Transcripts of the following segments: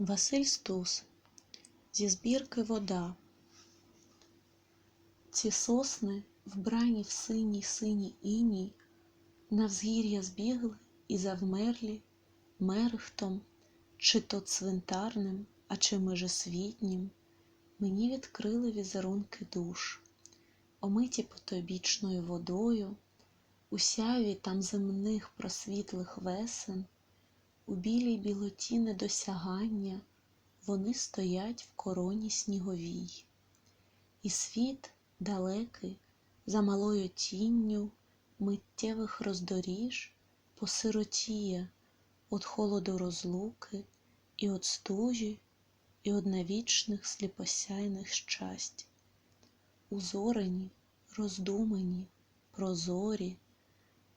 Василь Стус зі збірки Вода. Ці сосни, вбрані в синій синій іній, на взгір'я збігли і завмерлі мерехтом, чи то цвинтарним, а чи межесвітнім, мені відкрили візерунки душ, омиті потойбічною водою, у сяві там земних просвітлих весен, у білій білоті недосягання вони стоять в короні сніговій, і світ далекий за малою тінню миттєвих роздоріж посиротіє от холоду розлуки і от стужі, і од навічних сліпосяйних щасть. Узорені, роздумані, прозорі,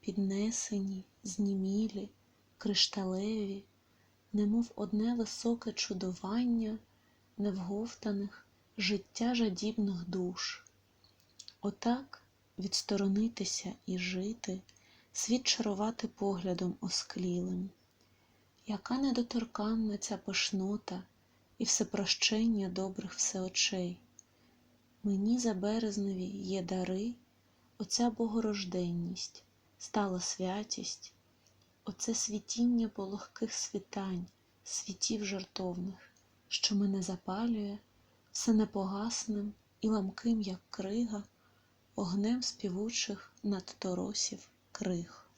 піднесені, знімілі, кришталеві, немов одне високе чудування невговтаних, життя жадібних душ. Отак відсторонитися і жити, світ чарувати поглядом осклілим. Яка недоторканна ця пишнота і всепрощення добрих всеочей. Мені за березневі є дари, оця богорожденність, стала святість, оце світіння пологких світань, світів жартовних, що мене запалює, все непогасним і ламким, як крига, огнем співучих надторосів криг.